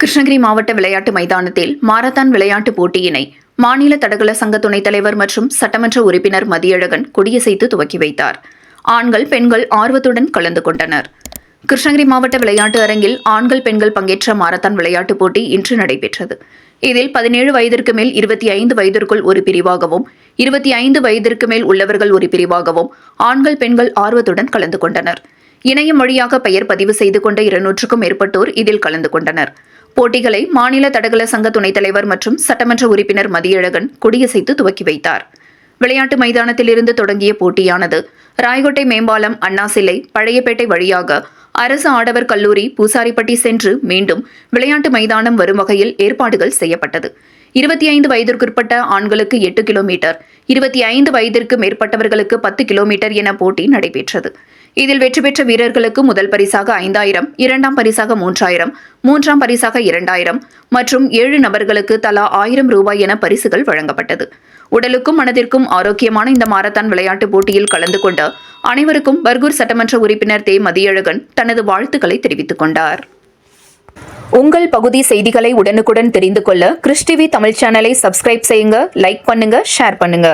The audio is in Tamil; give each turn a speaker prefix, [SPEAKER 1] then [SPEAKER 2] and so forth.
[SPEAKER 1] கிருஷ்ணகிரி மாவட்ட விளையாட்டு மைதானத்தில் மாரத்தான் விளையாட்டுப் போட்டியினை மாநில தடகள சங்க துணைத் தலைவர் மற்றும் சட்டமன்ற உறுப்பினர் மதியழகன் கொடியசைத்து துவக்கி வைத்தார். ஆண்கள் பெண்கள் ஆர்வத்துடன் கலந்து கொண்டனர். கிருஷ்ணகிரி மாவட்ட விளையாட்டு அரங்கில் ஆண்கள் பெண்கள் பங்கேற்ற மாரத்தான் விளையாட்டுப் போட்டி இன்று நடைபெற்றது. இதில் பதினேழு வயதிற்கு மேல் இருபத்தி ஐந்து வயதிற்குள் ஒரு பிரிவாகவும் இருபத்தி ஐந்து வயதிற்கு மேல் உள்ளவர்கள் ஒரு பிரிவாகவும் ஆண்கள் பெண்கள் ஆர்வத்துடன் கலந்து கொண்டனர். இணையம் வழியாக பெயர் பதிவு செய்து கொண்ட இருநூற்றுக்கும் மேற்பட்டோர் இதில் கலந்து கொண்டனர். போட்டிகளை மாநில தடகள சங்க துணைத் தலைவர் மற்றும் சட்டமன்ற உறுப்பினர் மதியழகன் கொடியசைத்து துவக்கி வைத்தார். விளையாட்டு மைதானத்திலிருந்து தொடங்கிய போட்டியானது ராயகோட்டை மேம்பாலம் அண்ணா சிலை பழையப்பேட்டை வழியாக அரசு ஆடவர் கல்லூரி பூசாரிப்பட்டி சென்று மீண்டும் விளையாட்டு மைதானம் வரும் வகையில் ஏற்பாடுகள் செய்யப்பட்டது. இருபத்தி ஐந்து வயதிற்குட்பட்ட ஆண்களுக்கு எட்டு கிலோமீட்டர் இருபத்தி ஐந்து வயதிற்கு மேற்பட்டவர்களுக்கு பத்து கிலோமீட்டர் என போட்டி நடைபெற்றது. இதில் வெற்றி பெற்ற வீரர்களுக்கு முதல் பரிசாக ஐந்தாயிரம் இரண்டாம் பரிசாக மூன்றாயிரம் மூன்றாம் பரிசாக இரண்டாயிரம் மற்றும் ஏழு நபர்களுக்கு தலா ஆயிரம் ரூபாய் என பரிசுகள் வழங்கப்பட்டது. உடலுக்கும் மனதிற்கும் ஆரோக்கியமான இந்த மாரத்தான் விளையாட்டுப் போட்டியில் கலந்து கொண்ட அனைவருக்கும் பர்கூர் சட்டமன்ற உறுப்பினர் தே. மதியழகன் தனது வாழ்த்துக்களை தெரிவித்துக் கொண்டார். உங்கள் பகுதி செய்திகளை உடனுக்குடன் தெரிந்து கொள்ள கிறிஸ்டிவி தமிழ் சேனலை சப்ஸ்கிரைப் செய்யுங்க லைக் பண்ணுங்க ஷேர் பண்ணுங்க.